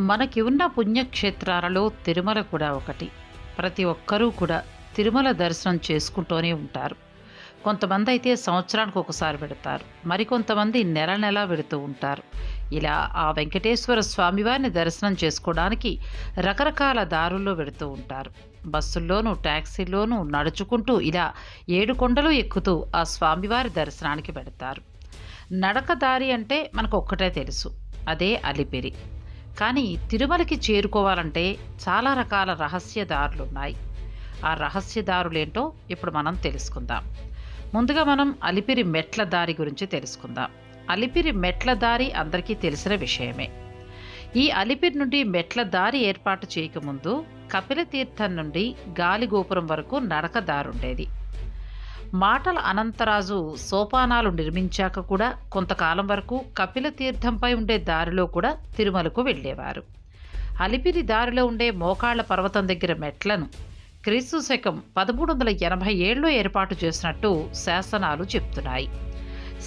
మనకి ఉన్న పుణ్యక్షేత్రాలలో తిరుమల కూడా ఒకటి. ప్రతి ఒక్కరూ కూడా తిరుమల దర్శనం చేసుకుంటూనే ఉంటారు. కొంతమంది అయితే సంవత్సరానికి ఒకసారి పెడతారు. మరికొంతమంది నెల నెల పెడుతూ ఉంటారు. ఇలా ఆ వెంకటేశ్వర స్వామివారిని దర్శనం చేసుకోవడానికి రకరకాల దారుల్లో పెడుతూ ఉంటారు. బస్సుల్లోనూ ట్యాక్సీల్లోనూ నడుచుకుంటూ ఇలా ఏడు కొండలు ఎక్కుతూ ఆ స్వామివారి దర్శనానికి పెడతారు. నడక దారి అంటే మనకు ఒక్కటే తెలుసు. అదే అలిపిరి. కానీ తిరుమలకి చేరుకోవాలంటే చాలా రకాల రహస్యదారులు ఉన్నాయి ఆ రహస్యదారులేంటో ఇప్పుడు మనం తెలుసుకుందాం. ముందుగా మనం అలిపిరి మెట్ల దారి గురించి తెలుసుకుందాం. అలిపిరి మెట్ల దారి అందరికీ తెలిసిన విషయమే. ఈ అలిపిరి నుండి మెట్ల దారి ఏర్పాటు చేయకముందు కపిలతీర్థం నుండి నుండి గాలిగోపురం వరకు నడక దారుండేది. మాటల అనంతరాజు సోపానాలు నిర్మించాక కూడా కొంతకాలం వరకు కపిల తీర్థంపై ఉండే దారిలో కూడా తిరుమలకు వెళ్ళేవారు. అలిపిరి దారిలో ఉండే మోకాళ్ళ పర్వతం దగ్గర మెట్లను క్రీస్తు శకం పదమూడు వందల ఎనభై ఏళ్ళలో ఏర్పాటు చేసినట్టు శాసనాలు చెప్తున్నాయి.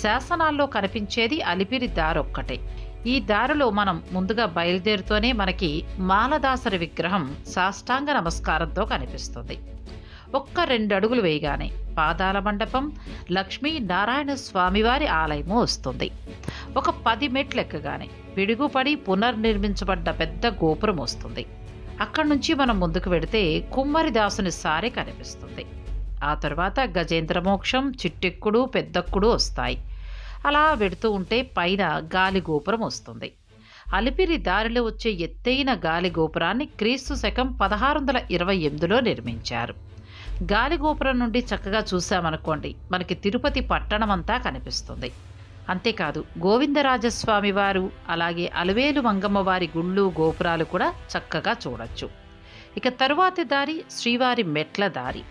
శాసనాల్లో కనిపించేది అలిపిరి దారొక్కటే. ఈ దారిలో మనం ముందుగా బయలుదేరుతూనే మనకి మాలదాసరి విగ్రహం సాష్టాంగ నమస్కారంతో కనిపిస్తుంది. ఒక్క రెండు అడుగులు వేయగానే పాదాల మండపం లక్ష్మీ నారాయణ స్వామివారి ఆలయము వస్తుంది. ఒక పది మెట్లు ఎక్కగానే పిడుగుపడి పునర్నిర్మించబడ్డ పెద్ద గోపురం వస్తుంది. అక్కడి నుంచి మనం ముందుకు వెడితే కుమ్మరిదాసుని సారే కనిపిస్తుంది. ఆ తర్వాత గజేంద్ర మోక్షం చిట్టెక్కుడు పెద్దక్కుడు వస్తాయి. అలా వెడుతూ ఉంటే పైన గాలి గోపురం వస్తుంది. అలిపిరి దారిలో వచ్చే ఎత్తైన గాలి గోపురాన్ని క్రీస్తు శకం పదహారు వందల ఇరవై ఎనిమిదిలో నిర్మించారు. గాలి గోపురం నుండి చక్కగా చూశామనుకోండి మనకి తిరుపతి పట్టణమంతా కనిపిస్తుంది. అంతేకాదు గోవిందరాజస్వామి వారు అలాగే అలవేలు మంగమ్మ వారి గుళ్ళు గోపురాలు కూడా చక్కగా చూడొచ్చు. ఇక తరువాతి దారి శ్రీవారి మెట్ల దారి.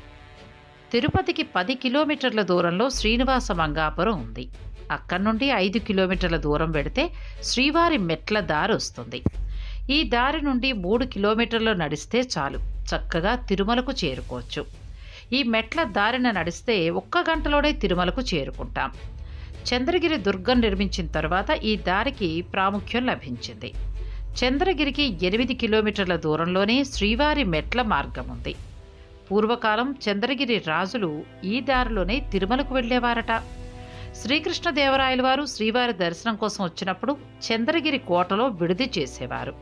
తిరుపతికి పది కిలోమీటర్ల దూరంలో శ్రీనివాస మంగాపురం ఉంది. అక్కడి నుండి ఐదు కిలోమీటర్ల దూరం పెడితే శ్రీవారి మెట్ల దారి వస్తుంది. ఈ దారి నుండి మూడు కిలోమీటర్లు నడిస్తే చాలు. చక్కగా తిరుమలకు చేరుకోవచ్చు. ఈ మెట్ల దారిన నడిస్తే ఒక్క గంటలోనే తిరుమలకు చేరుకుంటాం. చంద్రగిరి దుర్గం నిర్మించిన తర్వాత ఈ దారికి ప్రాముఖ్యం లభించింది. చంద్రగిరికి ఎనిమిది కిలోమీటర్ల దూరంలోనే శ్రీవారి మెట్ల మార్గం ఉంది. పూర్వకాలం చంద్రగిరి రాజులు ఈ దారిలోనే తిరుమలకు వెళ్ళేవారట. శ్రీకృష్ణదేవరాయల వారు శ్రీవారి దర్శనం కోసం వచ్చినప్పుడు చంద్రగిరి కోటలో విడిది చేసేవారు.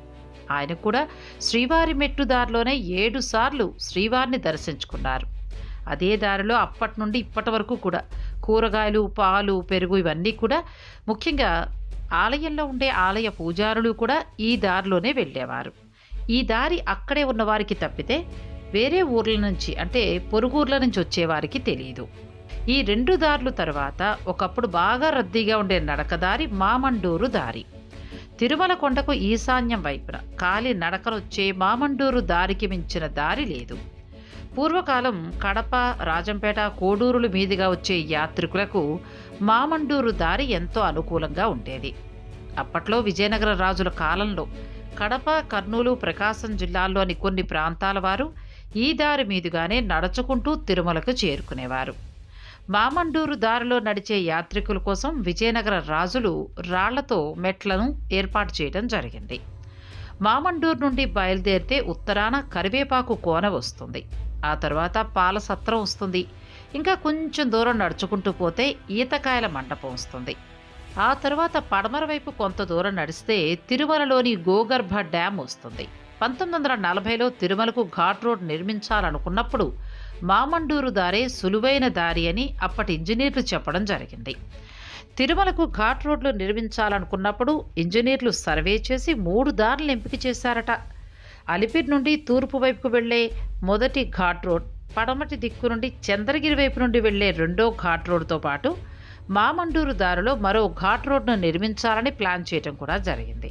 ఆయన కూడా శ్రీవారి మెట్టు దారిలోనే ఏడు సార్లు శ్రీవారిని దర్శించుకున్నారు. అదే దారిలో అప్పటి నుండి ఇప్పటి వరకు కూడా కూరగాయలు పాలు పెరుగు ఇవన్నీ కూడా ముఖ్యంగా ఆలయంలో ఉండే ఆలయ పూజారులు కూడా ఈ దారిలోనే వెళ్ళేవారు. ఈ దారి అక్కడే ఉన్న వారికి తప్పితే వేరే ఊర్ల నుంచి అంటే పొరుగుర్ల నుంచి వచ్చేవారికి తెలియదు ఈ రెండు దారులు తర్వాత ఒకప్పుడు బాగా రద్దీగా ఉండే నడకదారి మామండూరు దారి. తిరుమల కొండకు ఈశాన్యం వైపున కాలి నడకనొచ్చే మామండూరు దారికి మించిన దారి లేదు. పూర్వకాలం కడప రాజంపేట కోడూరుల మీదుగా వచ్చే యాత్రికులకు మామండూరు దారి ఎంతో అనుకూలంగా ఉండేది. అప్పట్లో విజయనగర రాజుల కాలంలో కడప కర్నూలు ప్రకాశం జిల్లాల్లోని కొన్ని ప్రాంతాల వారు ఈ దారి మీదుగానే నడుచుకుంటూ తిరుమలకు చేరుకునేవారు. మామండూరు దారిలో నడిచే యాత్రికుల కోసం విజయనగర రాజులు రాళ్ళతో మెట్లను ఏర్పాటు చేయడం జరిగింది. మామండూరు నుండి బయలుదేరితే ఉత్తరాన కరివేపాకు కోన వస్తుంది. ఆ తర్వాత పాల సత్రం వస్తుంది. ఇంకా కొంచెం దూరం నడుచుకుంటూ పోతే ఈతకాయల మండపం వస్తుంది. ఆ తర్వాత పడమర వైపు కొంత దూరం నడిస్తే తిరుమలలోని గోగర్భ డ్యామ్ వస్తుంది. పంతొమ్మిది వందల నలభైలో తిరుమలకు ఘాట్ రోడ్ నిర్మించాలనుకున్నప్పుడు మామండూరు దారే సులువైన దారి అని అప్పటి ఇంజనీర్లు చెప్పడం జరిగింది. తిరుమలకు ఘాట్ రోడ్లు నిర్మించాలనుకున్నప్పుడు ఇంజనీర్లు సర్వే చేసి మూడు దారులు ఎంపిక చేశారట. అలిపిరి నుండి తూర్పు వైపుకు వెళ్ళే మొదటి ఘాట్ రోడ్ పడమటి దిక్కు నుండి చంద్రగిరి వైపు నుండి వెళ్ళే రెండో ఘాట్ రోడ్తో పాటు మామండూరు దారిలో మరో ఘాట్ రోడ్ను నిర్మించాలని ప్లాన్ చేయడం కూడా జరిగింది.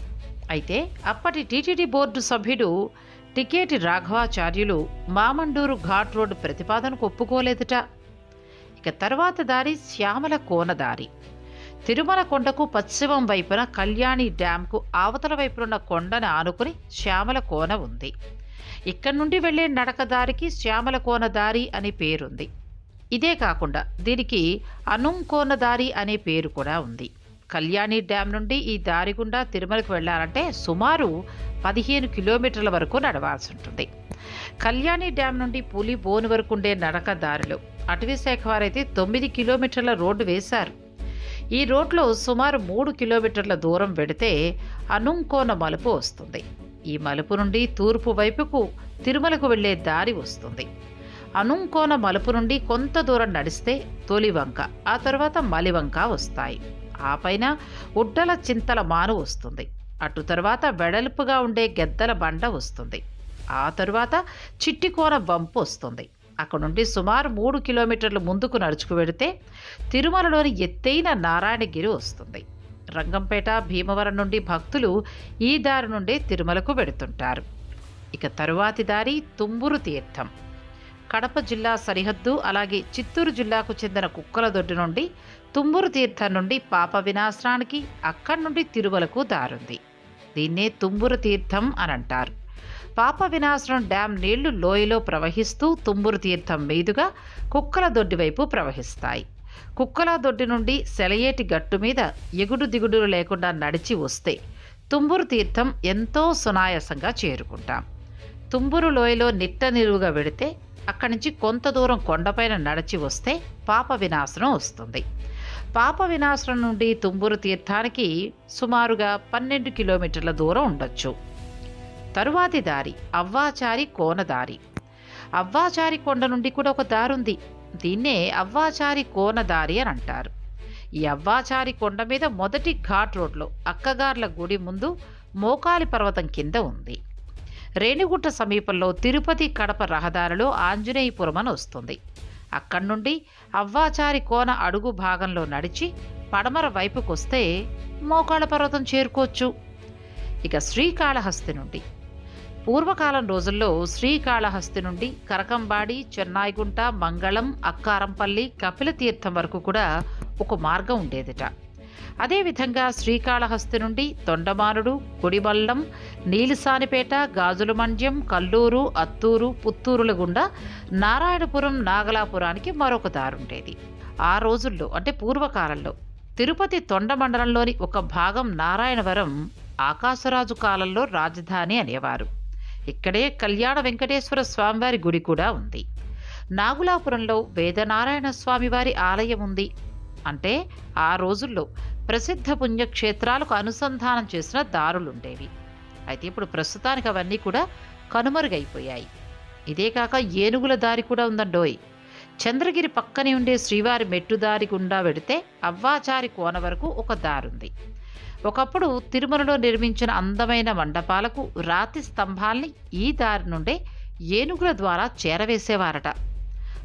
అయితే అప్పటి టీటీడీ బోర్డు సభ్యుడు టికేటి రాఘవాచార్యులు మామండూరు ఘాట్ రోడ్డు ప్రతిపాదనకు ఒప్పుకోలేదుట. ఇక తర్వాత దారి శ్యామల కోన దారి. తిరుమల కొండకు పశ్చిమం వైపున కళ్యాణి డ్యాంకు అవతల వైపునున్న కొండను ఆనుకుని శ్యామల కోన ఉంది. ఇక్కడి నుండి వెళ్ళే నడక దారికి శ్యామల కోన దారి అనే పేరుంది. ఇదే కాకుండా దీనికి అనుం కోన దారి అనే పేరు కూడా ఉంది. కళ్యాణి డ్యాం నుండి ఈ దారి గుండా తిరుమలకు వెళ్ళాలంటే సుమారు పదిహేను కిలోమీటర్ల వరకు నడవాల్సి ఉంటుంది. కళ్యాణి డ్యాం నుండి పులి బోను వరకు ఉండే నడక దారిలో అటవీ శాఖ వారైతే తొమ్మిది కిలోమీటర్ల రోడ్డు వేశారు. ఈ రోడ్లో సుమారు మూడు కిలోమీటర్ల దూరం వెడితే అనుంకోన మలుపు వస్తుంది. ఈ మలుపు నుండి తూర్పు వైపుకు తిరుమలకు వెళ్ళే దారి వస్తుంది. అనుంకోన మలుపు నుండి కొంత దూరం నడిస్తే తొలివంక ఆ తర్వాత మలివంక వస్తాయి. ఆ పైన ఉడ్డల చింతల మాను వస్తుంది. అటు తర్వాత వెడల్పుగా ఉండే గెద్దల బండ వస్తుంది. ఆ తరువాత చిట్టికోన వంపు వస్తుంది. అక్కడ నుండి సుమారు మూడు కిలోమీటర్లు ముందుకు నడుచుకు వెడితే తిరుమలలోని ఎత్తైన నారాయణగిరి వస్తుంది. రంగంపేట భీమవరం నుండి భక్తులు ఈ దారి నుండి తిరుమలకు వెడుతుంటారు ఇక తరువాతి దారి తుమ్మురు తీర్థం. కడప జిల్లా సరిహద్దు అలాగే చిత్తూరు జిల్లాకు చెందిన కుక్కల దొడ్డి నుండి తుమ్మురు తీర్థం నుండి పాప వినాశనానికి అక్కడి నుండి తిరుమలకు దారుంది. దీన్నే తుంబురు తీర్థం అని అంటారు. పాప వినాశనం డ్యాం నీళ్ళు లోయలో ప్రవహిస్తూ తుమ్మురు తీర్థం మీదుగా కుక్కల దొడ్డి వైపు ప్రవహిస్తాయి. కుక్కల దొడ్డి నుండి సెలయేటి గట్టు మీద ఎగుడు దిగుడు లేకుండా నడిచి వస్తే తుంబురు తీర్థం ఎంతో సునాయాసంగా చేరుకుంటాం. తుంబురు లోయలో నిట్ట నిలువుగా వెడితే అక్కడి నుంచి కొంత దూరం కొండపైన నడిచి వస్తే పాప వినాశనం వస్తుంది. పాప వినాశనం నుండి తుంబురు తీర్థానికి సుమారుగా పన్నెండు కిలోమీటర్ల దూరం ఉండొచ్చు. తరువాతి దారి అవ్వాచారి కోనదారి. అవ్వాచారి కొండ నుండి కూడా ఒక దారి ఉంది దీన్నే అవ్వాచారి కోన దారి అని అంటారు. ఈ అవ్వాచారి కొండ మీద మొదటి ఘాట్ రోడ్లో అక్కగార్ల గుడి ముందు మోకాలి పర్వతం కింద ఉంది. రేణిగుట్ట సమీపంలో తిరుపతి కడప రహదారిలో ఆంజనేయపురం అని వస్తుంది. అక్కడి నుండి అవ్వాచారి కోన అడుగు భాగంలో నడిచి పడమర వైపుకొస్తే మోకాళ్ళ పర్వతం చేరుకోవచ్చు. ఇక శ్రీకాళహస్తి నుండి పూర్వకాలం రోజుల్లో శ్రీకాళహస్తి నుండి కరకంబాడి చెన్నాయిగుంట మంగళం అక్కారంపల్లి కపిలతీర్థం వరకు కూడా ఒక మార్గం ఉండేదిట. అదేవిధంగా శ్రీకాళహస్తి నుండి తొండమానుడు గుడిబల్లం నీలిసానిపేట గాజుల మండ్యం కల్లూరు అత్తూరు పుత్తూరుల గుండా నారాయణపురం నాగలాపురానికి మరొక దారుండేది ఆ రోజుల్లో అంటే పూర్వకాలంలో తిరుపతి తొండ మండలంలోని ఒక భాగం నారాయణవరం ఆకాశరాజు కాలంలో రాజధాని అనేవారు. ఇక్కడే కళ్యాణ వెంకటేశ్వర స్వామివారి గుడి కూడా ఉంది. నాగులాపురంలో వేదనారాయణ స్వామివారి ఆలయం ఉంది. అంటే ఆ రోజుల్లో ప్రసిద్ధ పుణ్యక్షేత్రాలకు అనుసంధానం చేసిన దారులుండేవి. అయితే ఇప్పుడు ప్రస్తుతానికి అవన్నీ కూడా కనుమరుగైపోయాయి. ఇదే కాక ఏనుగుల దారి కూడా ఉందండోయ్. చంద్రగిరి పక్కనే ఉండే శ్రీవారి మెట్టుదారి గుండా వెడితే అవ్వాచారి కోన వరకు ఒక దారుంది. ఒకప్పుడు తిరుమలలో నిర్మించిన అందమైన మండపాలకు రాతి స్తంభాల్ని ఈ దారి నుండే ఏనుగుల ద్వారా చేరవేసేవారట.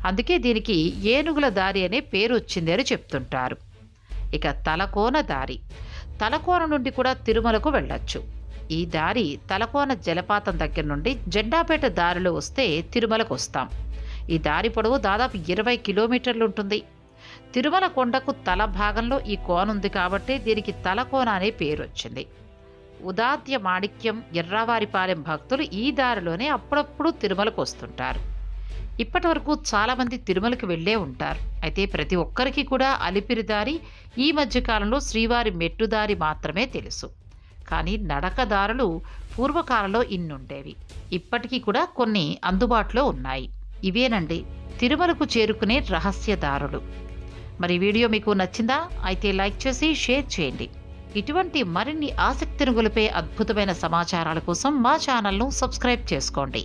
అందుకే దీనికి ఏనుగుల దారి అనే పేరు వచ్చింది అని చెప్తుంటారు. ఇక తలకోన దారి. తలకోన నుండి కూడా తిరుమలకు వెళ్ళొచ్చు. ఈ దారి తలకోన జలపాతం దగ్గర నుండి జెండాపేట దారిలో వస్తే తిరుమలకు వస్తాం. ఈ దారి పొడవు దాదాపు ఇరవై కిలోమీటర్లు ఉంటుంది. తిరుమల కొండకు తల భాగంలో ఈ కోన ఉంది కాబట్టి దీనికి తలకోన అనే పేరు వచ్చింది ఉదాత్య మాణిక్యం ఎర్రావారిపాలెం భక్తులు ఈ దారిలోనే అప్పుడప్పుడు తిరుమలకు వస్తుంటారు. ఇప్పటి వరకు చాలామంది తిరుమలకి వెళ్ళే ఉంటారు. అయితే ప్రతి ఒక్కరికి కూడా అలిపిరి దారి ఈ మధ్యకాలంలో శ్రీవారి మెట్టుదారి మాత్రమే తెలుసు. కానీ నడకదారులు పూర్వకాలంలో ఇన్నుండేవి. ఇప్పటికీ కూడా కొన్ని అందుబాటులో ఉన్నాయి. ఇవేనండి తిరుమలకు చేరుకునే రహస్య దారులు. మరి వీడియో మీకు నచ్చిందా? అయితే లైక్ చేసి షేర్ చేయండి. ఇటువంటి మరిన్ని ఆసక్తిని గొలిపే అద్భుతమైన సమాచారాల కోసం మా ఛానల్ను సబ్స్క్రైబ్ చేసుకోండి.